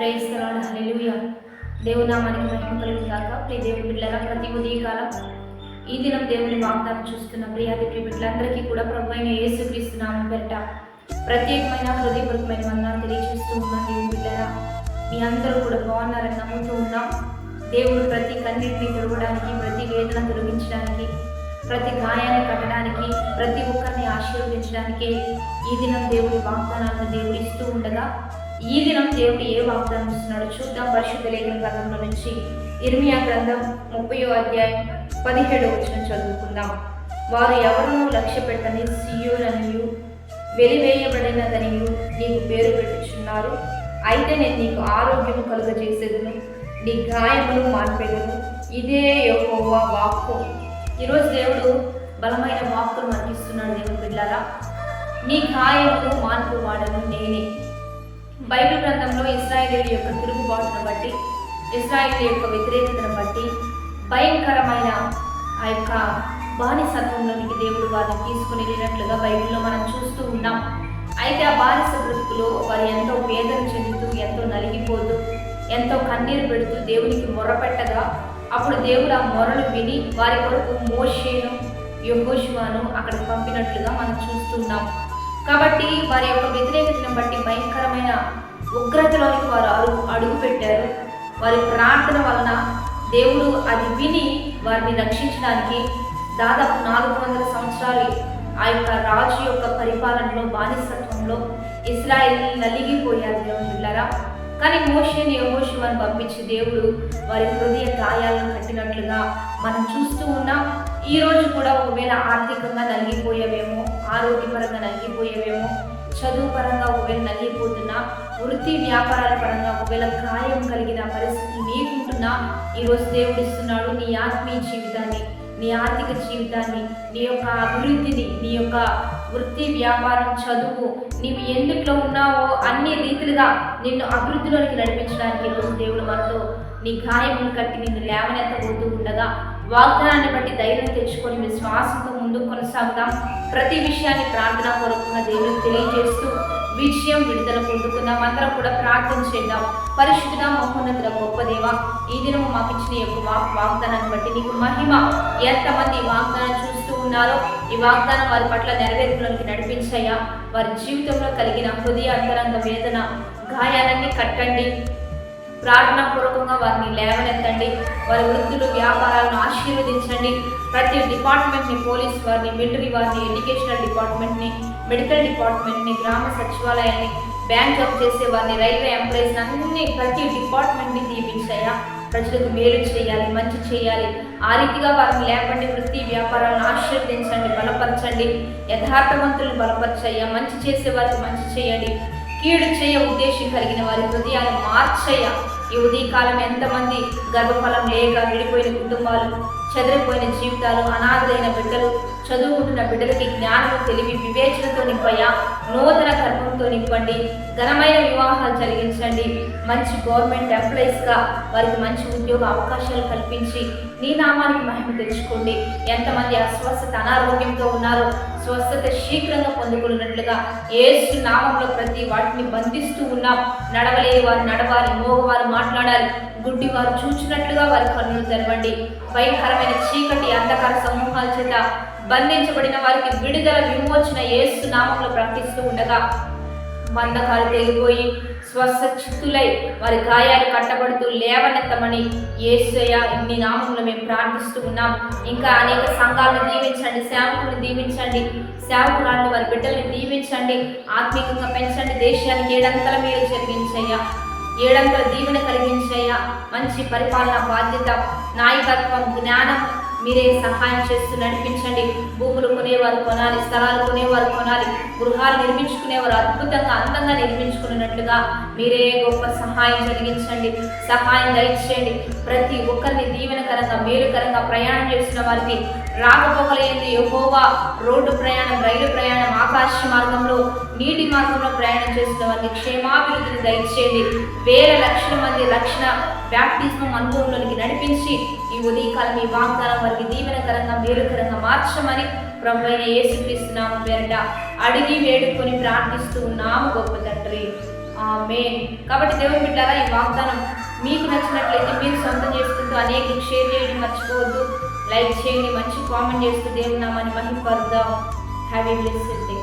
Praise తలాడు హల్లెలూయా దేవుని నామానికి మహిమ కలుగు కాక ప్రియ దేవుని బిడ్డలారా ప్రతి ఉదయకాలం ఈ దినం దేవుని వాగ్దానం చూస్తున్న ప్రియాది ప్రియ బిడ్డలందరికీ కూడా ప్రభు అయిన యేసుక్రీస్తు నామం పెట్ట ప్రత్యేకమైన హృదయపూర్వకమైన వందనాలు తెలియజేస్తూ ఉన్నాం దేవుని బిడ్డలారా. మీ అందరూ కూడా బాగున్నారని నమ్ముతూ ఉన్నాం. దేవుడు ప్రతి కన్నిటిని తొలగడానికి ప్రతి వేదన తొలగించడానికి ప్రతి గాయాన్ని కట్టడానికి ప్రతి ఒక్కరిని ఆశీర్వదించడానికి ఈ దినం దేవుడి వాగ్దానాలను దేవుడు ఇస్తూ ఉండగా ఈ దినం దేవుడు ఏ వాగ్దానం ఇస్తున్నాడో చూద్దాం. పరిశుద్ధ లేఖన గ్రంథంలో నుంచి ఇర్మియా గ్రంథం ముప్పయో అధ్యాయం పదిహేడో వచ్చిన చదువుకుందాం. వారు ఎవరినూ లక్ష్య పెట్టని సియోననియు వెలివేయబడినదనియు నీకు పేరు పెట్టుచున్నారు. అయితే నేను నీకు ఆరోగ్యం కలుగజేసేదను నీ గాయములు మాన్పెదను. ఇదే యెహోవా వాక్కు. ఈరోజు దేవుడు బలమైన వాక్కులు మనకిస్తున్నాడు దేవుడు బిడ్డారా. నీ గాయములు మాన్పు వాడను నేనే. బైబిల్ గ్రంథంలో ఇస్రాయేలీల యొక్క తిరుగుబాటును బట్టి ఇస్రాయేలీల యొక్క వ్యతిరేకతను బట్టి భయంకరమైన ఆ యొక్క బానిసత్వంలోనికి దేవుడు వారిని తీసుకుని వెళ్ళినట్లుగా బైబిల్లో మనం చూస్తూ ఉన్నాం. అయితే ఆ బానిస బ్రతుకులో వారు ఎంతో వేదన చెందుతూ ఎంతో నలిగిపోతూ ఎంతో కన్నీరు పెడుతూ దేవునికి మొరపెట్టగా అప్పుడు దేవుడు ఆ మొరలు విని వారి కొరకు మోషేను యహోశివాను అక్కడికి పంపినట్లుగా మనం చూస్తున్నాం కాబట్టి వారి యొక్క వ్యతిరేకతను బట్టి ఉగ్రతలోనికి వారు అడుగు అడుగు పెట్టారు. వారి ప్రార్థన వలన దేవుడు అది విని వారిని రక్షించడానికి దాదాపు నాలుగు వందల సంవత్సరాలు ఆ యొక్క రాజు యొక్క పరిపాలనలో బానిసత్వంలో ఇస్రాయేల్ నలిగిపోయారు దేవుని కానీ మోషేని యహోషువని పంపించి దేవుడు వారి హృదయ గాయాలను కట్టినట్లుగా మనం చూస్తూ ఉన్నాం. ఈ రోజు కూడా ఒకవేళ ఆర్థికంగా నలిగిపోయేవేమో ఆరోగ్యపరంగా నలిగిపోయేవేమో చదువు పరంగా ఒకవేళ నలిగిపోతున్నా వృత్తి వ్యాపారాల పరంగా ఒకవేళ గాయం కలిగిన పరిస్థితి నీకుంటున్నా ఈరోజు దేవుడు ఇస్తున్నాడు నీ ఆత్మీయ జీవితాన్ని నీ ఆర్థిక జీవితాన్ని నీ యొక్క అభివృద్ధిని నీ యొక్క వృత్తి వ్యాపారం చదువు నీవు ఎందుట్లో ఉన్నావో అన్ని రీతిలుగా నిన్ను అభివృద్ధిలోనికి నడిపించడానికి ఈరోజు దేవుడు మనతో నీ గాయములు కట్టి నిన్ను లేవనెత్తబోతూ ఉండగా వాగ్దానాన్ని బట్టి ధైర్యం తెచ్చుకొని విశ్వాసంతో ముందుకు కొనసాగుదాం. ప్రతి విషయాన్ని ప్రార్థన పూర్వకంగా దేవుడికి తెలియజేస్తూ విజయం విడుదల పొందుకుందాం. అందరం కూడా ప్రార్థన చేద్దాం. పరిశుద్ధ మహోన్నతుల గొప్ప దేవ ఈ దినము మాకు ఇచ్చిన యొక్క వాక్ వాగ్దానాన్ని బట్టి నీకు మహిమ. ఎంతమంది ఈ వాగ్దానం చూస్తూ ఉన్నారో ఈ వాగ్దానం వారి పట్ల నెరవేర్పులోకి నడిపించాయా వారి జీవితంలో కలిగిన హృదయ అంతరంగ వేదన గాయాలన్నీ కట్టండి. ప్రార్థన పూర్వకంగా వారిని లేవనెత్తండి. వారి వృత్తులు వ్యాపారాలను ఆశీర్వదించండి. ప్రతి డిపార్ట్మెంట్ని పోలీస్ వారిని మిలిటరీ వారిని ఎడ్యుకేషనల్ డిపార్ట్మెంట్ని మెడికల్ డిపార్ట్మెంట్ని గ్రామ సచివాలయాన్ని బ్యాంక్ జాబ్ చేసే వారిని రైల్వే ఎంప్లాయీస్ అన్ని ప్రతి డిపార్ట్మెంట్ని దీవించాయా ప్రజలకు మేలు చేయాలి మంచి చేయాలి. ఆ రీతిగా వారిని లేపండి వృత్తి వ్యాపారాలను ఆశీర్వదించండి బలపరచండి. యథార్థవంతులను బలపరచయ్యా. మంచి చేసే వారికి మంచి చేయండి. కీడు చేయ ఉద్దేశం కలిగిన వారి హృదయాలు మార్చయ్య. ఈ ఉదయకాలం ఎంతమంది గర్భఫలం లేక విడిపోయిన కుటుంబాలు చెదిరిపోయిన జీవితాలు అనాథలైన బిడ్డలు చదువుకుంటున్న బిడ్డలకి జ్ఞానము తెలివి వివేచనతో నింపయ్యా. నూతన గర్భంతో నింపండి. ఘనమైన వివాహాలు జరిగించండి. మంచి గవర్నమెంట్ ఎంప్లాయీస్గా వారికి మంచి ఉద్యోగ అవకాశాలు కల్పించి నీ నామానికి మహిమ తెచ్చుకోండి. ఎంతమంది అస్వస్థత అనారోగ్యంతో ఉన్నారో స్వస్థత శీఘ్రంగా పొందుకున్నట్లుగా ఏసు నామంలో ప్రతి వాటిని బంధిస్తూ ఉన్నాం నడవలేని వారు నడవాలి మోగవారు మాట్లాడాలి. గుడ్డి వారు చూచినట్లుగా వారి కన్నులు తెరవండి. భయంకరమైన చీకటి అంధకార సమూహాల చేత బంధించబడిన వారికి విడుదల విమోచన ఏసు నామంలో ప్రకటిస్తూ ఉండగా బంధకాలు తెగిపోయి స్వస్థచిత్తులై వారి గాయాలు కట్టబడుతూ లేవనెత్తమని ఏసయ ఇన్ని నామంలో మేము ప్రార్థిస్తూ ఉన్నాం. ఇంకా అనేక సంఘాలను దీవించండి సేవకులను దీవించండి సేవకురాలను వారి బిడ్డల్ని దీవించండి ఆత్మీయంగా పెంచండి దేశానికి ఏడంతల మేలు జరిగించయ్యా. ఏడంతల దీవెన కలిగించయ్యా. మంచి పరిపాలన బాధ్యత నాయకత్వం జ్ఞానం మీరే సహాయం చేస్తూ నడిపించండి. భూములు కొనేవారు కొనాలి స్థలాలు కొనేవారు కొనాలి గృహాలు నిర్మించుకునేవారు అద్భుతంగా అందంగా నిర్మించుకున్నట్లుగా మీరే గొప్ప సహాయం జరిగించండి. సహాయం దయచేయండి. ప్రతి ఒక్కరిని దీవెనకరంగా మేలుకరంగా ప్రయాణం చేసిన వారికి రాకపోకలేని యహోవా రోడ్డు ప్రయాణం రైలు ప్రయాణం ఆకాశ మార్గంలో నీటి మార్గంలో ప్రయాణం చేస్తున్న వారికి క్షేమాభివృద్ధిని దయచేయండి. వేల లక్షల మంది రక్షణ బ్యాప్టిజం అనుభవంలోనికి నడిపించి ఉదయకాలం ఈ వాగ్దానం వారికి దీవెనకరంగా మేలుకరంగా మార్చమని ప్రభుత్వ అయిన పేరట అడిగి వేడుకొని ప్రార్థిస్తూ ఉన్నాము గొప్ప తండ్రి. మెయిన్ కాబట్టి దేవుని బిడ్డారా ఈ వాగ్దానం మీకు నచ్చినట్లయితే మీరు సొంతం చేసుకుంటూ అనేక షేర్ చేయడం మర్చిపోవద్దు. లైక్ చేయండి మంచి కామెంట్ చేస్తూ దేవుని నామాన్ని మహిమపరుద్దాం హ్యావ్ ఏ బ్లెస్డ్ డే.